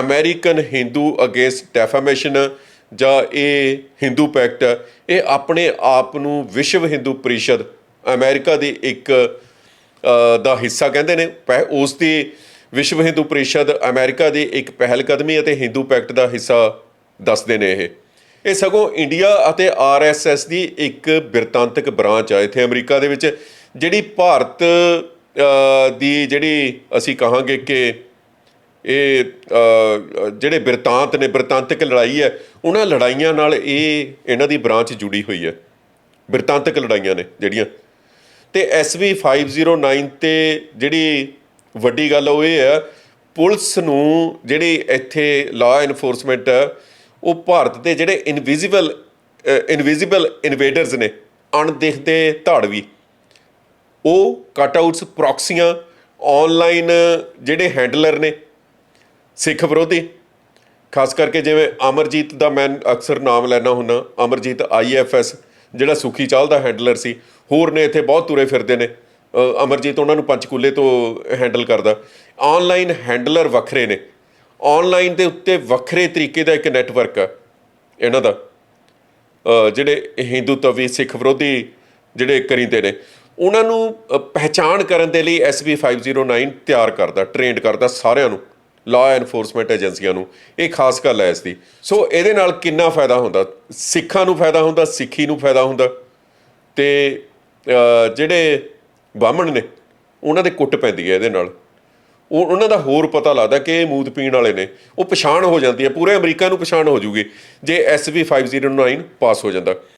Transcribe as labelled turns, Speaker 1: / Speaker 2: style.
Speaker 1: American Hindu against defamation ਜਾਂ ਇਹ Hindu packet ਇਹ ਆਪਣੇ ਆਪ ਨੂੰ ਵਿਸ਼ਵ ਹਿੰਦੂ ਪਰਿਸ਼ਦ ਅਮਰੀਕਾ ਦੀ ਇੱਕ ਦਾ ਹਿੱਸਾ ਕਹਿੰਦੇ ਨੇ। ਪਹਿ- ਉਸ ਦੀ ਵਿਸ਼ਵ ਹਿੰਦੂ ਪਰਿਸ਼ਦ ਅਮਰੀਕਾ ਦੀ ਇੱਕ ਪਹਿਲ ਕਦਮੀ ਅਤੇ ਹਿੰਦੂ ਪੈਕਟ ਦਾ ਹਿੱਸਾ ਦੱਸਦੇ ਨੇ ਇਹ। ਇਹ ਸਗੋਂ ਇੰਡੀਆ ਅਤੇ ਆਰਐਸਐਸ ਦੀ ਇੱਕ ਬਿਰਤਾਂਤਕ ਬ੍ਰਾਂਚ ਆ ਇੱਥੇ ਅਮਰੀਕਾ ਦੇ ਵਿੱਚ, ਜਿਹੜੀ ਭਾਰਤ ਦੀ ਜਿਹੜੀ ਅਸੀਂ ਕਹਾਂਗੇ ਕਿ ਇਹ ਜਿਹੜੇ ਬਿਰਤਾਂਤ ਨੇ, ਬਿਰਤਾਂਤਕ ਲੜਾਈ ਹੈ, ਉਹਨਾਂ ਲੜਾਈਆਂ ਨਾਲ ਇਹ ਇਹਨਾਂ ਦੀ ਬ੍ਰਾਂਚ ਜੁੜੀ ਹੋਈ ਹੈ। ਬਿਰਤਾਂਤਕ ਲੜਾਈਆਂ ਨੇ ਜਿਹੜੀਆਂ। ਤੇ SV 509 ਤੇ ਜਿਹੜੀ ਵੱਡੀ ਗੱਲ ਉਹ ਇਹ ਹੈ, ਪੁਲਿਸ ਨੂੰ ਜਿਹੜੀ ਇੱਥੇ ਲਾਅ ਐਨਫੋਰਸਮੈਂਟ ਹੈ, ਉਹ ਭਾਰਤ ਦੇ ਜਿਹੜੇ ਇਨਵਿਜ਼ੀਬਲ ਇਨਵਿਜ਼ੀਬਲ ਇਨਵੇਡਰਸ ਨੇ, ਅਣਦਿਖਦੇ ਧਾੜਵੀ, ਉਹ ਕਟਆਊਟਸ ਪ੍ਰੋਕਸੀਆਂ ਆਨਲਾਈਨ ਜਿਹੜੇ ਹੈਂਡਲਰ ਨੇ ਸਿੱਖ ਵਿਰੋਧੀ, ਖਾਸ ਕਰਕੇ ਜਿਵੇਂ ਅਮਰਜੀਤ ਦਾ ਮੈਂ ਅਕਸਰ ਨਾਮ ਲੈਣਾ ਹੁੰਦਾ, ਅਮਰਜੀਤ ਆਈਐਫਐਸ ਜਿਹੜਾ ਸੁਖੀ ਚਾਲ ਦਾ ਹੈਂਡਲਰ ਸੀ, ਹੋਰ ਨੇ ਇੱਥੇ ਬਹੁਤ ਤੁਰੇ ਫਿਰਦੇ ਨੇ। ਅਮਰਜੀਤ ਉਹਨਾਂ ਨੂੰ ਪੰਚਕੂਲੇ ਤੋਂ ਹੈਂਡਲ ਕਰਦਾ। ਆਨਲਾਈਨ ਹੈਂਡਲਰ ਵੱਖਰੇ ਨੇ। ਆਨਲਾਈਨ ਦੇ ਉੱਤੇ ਵੱਖਰੇ ਤਰੀਕੇ ਦਾ ਇੱਕ ਨੈਟਵਰਕ ਆ, ਇਹਨਾਂ ਦਾ। ਜਿਹੜੇ ਹਿੰਦੂਤਵੀ ਸਿੱਖ ਵਿਰੋਧੀ ਜਿਹੜੇ ਕਰਿੰਦੇ ਨੇ, ਉਹਨਾਂ ਨੂੰ ਪਹਿਚਾਣ ਕਰਨ ਦੇ ਲਈ SB 509 ਤਿਆਰ ਕਰਦਾ ਟ੍ਰੇਨਡ ਕਰਦਾ ਸਾਰਿਆਂ ਨੂੰ। ਲਾ ਐਨਫੋਰਸਮੈਂਟ ਏਜੰਸੀਆਂ ਨੂੰ, ਇਹ ਖਾਸ ਗੱਲ ਹੈ ਇਸ ਦੀ ਸੋ ਇਹਦੇ ਨਾਲ ਕਿੰਨਾ ਫਾਇਦਾ ਹੁੰਦਾ? ਸਿੱਖਾਂ ਨੂੰ ਫਾਇਦਾ ਹੁੰਦਾ, ਸਿੱਖੀ ਨੂੰ ਫਾਇਦਾ ਹੁੰਦਾ? ਤੇ ਜਿਹੜੇ ਬਾਹਮਣ ਨੇ, ਉਹਨਾਂ ਦੇ ਕੁੱਟ ਪੈਂਦੀ ਹੈ ਇਹਦੇ ਨਾਲ। ਉਹ, ਉਹਨਾਂ ਦਾ ਹੋਰ ਪਤਾ ਲੱਗਦਾ ਕਿ ਇਹ ਮੂਤ ਪੀਣ ਵਾਲੇ ਨੇ। ਉਹ ਪਛਾਣ ਹੋ ਜਾਂਦੀ ਹੈ, ਪੂਰੇ ਅਮਰੀਕਾ ਨੂੰ ਪਛਾਣ ਹੋ ਜੂਗੀ, ਜੇ SB 509 ਪਾਸ ਹੋ ਜਾਂਦਾ।